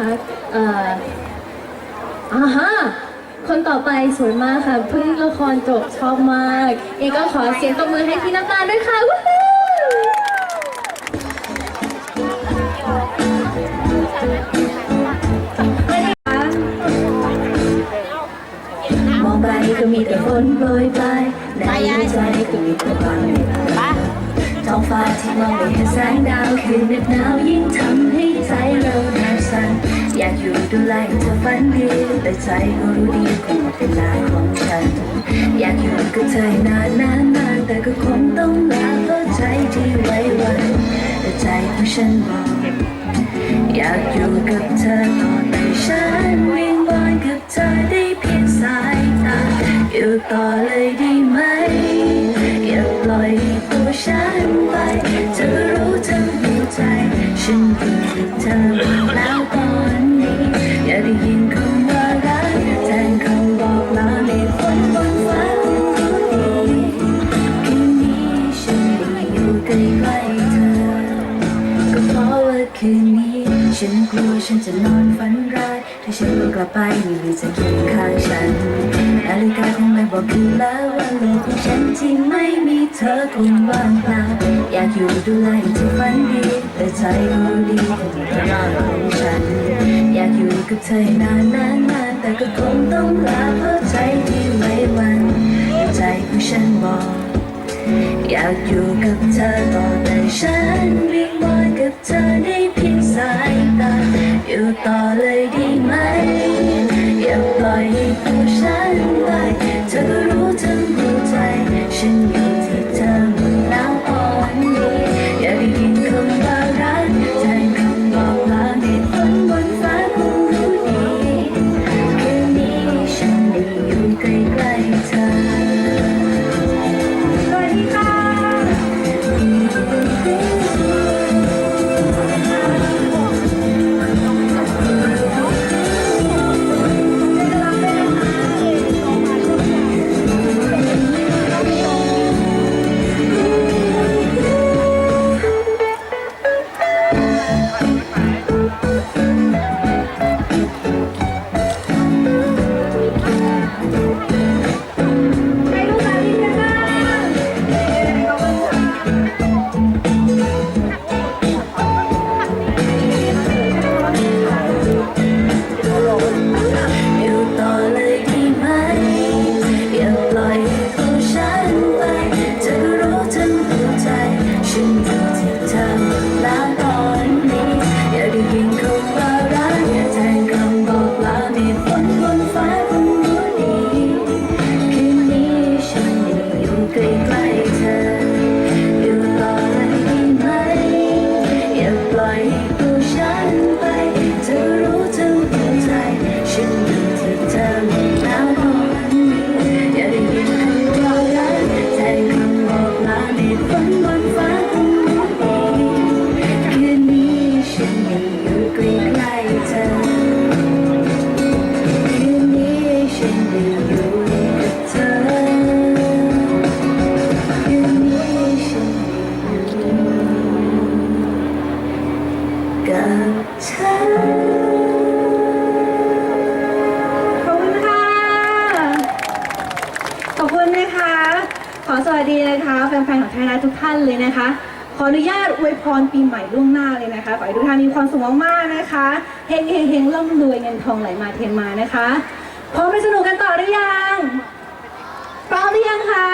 นะคะเอ่ออ่าฮะคนต่อไปสวยมากค่ะเพิ่งละครจบชอบมากเอกก็ขอเสียงตบมือให้พี่น้ำตาลด้วยค่ะวู้ฮู้มองไปก็มีแต่ฝนโปรยปลายในหัวใจก็มีแต่ความเหน็ดเหนื่อย ท้องฟ้าที่มองไม่เห็นแสงดาวคืนเหน็บหนาวยิ่งทำให้ใจเราหนาวสั่นอยากอยู่ดูแลเธอฝันดี แต่ใจก็รู้ดีคงหมดเวลาของฉัน อยากอยู่กับเธอนานนานนานแต่ก็คงต้องลาเพราะใจที่ไว้วันแต่ใจของฉันบอกอยากอยู่กับเธอต่อแต่ฉันวิงวอนกับเธอได้เพียงสายตาอยู่ต่อเลยด้ คำว่ารักแทนคำบอกลาในฝันบนฟ้าของรู้ดีคืนนี้ฉันได้อยู่ใกล้ๆเธอก็เพราะว่าคืนนี้ฉันกลัวฉันจะนอนฝันร้ายถ้าฉันกลับไปไม่มีเธอเคียงข้างฉันนาฬิกาคงไม่บอกคืนแล้วว่าโลกของฉันที่ไม่มีเธอคงว่างเปล่า อยากอยู่ดูแลให้เธอฝันดีแต่ใจก็รู้ดีเธอเป็นยอดของฉัน อยากอยู่กับเธอนานนานนานแต่ก็คงต้องลาเพราะใจที่ไว้วันใจของฉันบอก อยากอยู่กับเธอต่อแต่ฉันวิงวอนกับเธอได้เพียงสายตาอยู่ต่อเลยด้ไหม อย่าปล่อยให้ตั กับเธอขอบคุณค่ะ ขอบคุณนะคะ ขอสวัสดีนะคะแฟนๆของไทยรัฐทุกท่านเลยนะคะ ขออนุญาตอวยพรปีใหม่ล่วงหน้าเลยนะคะขอให้ทุกท่านมีความสุขมากๆนะคะเฮงเฮงเฮงร่ำรวยเงินทองไหลมาเทมานะคะพร้อมไปสนุกกันต่อหรือยังพร้อมหรือยังคะ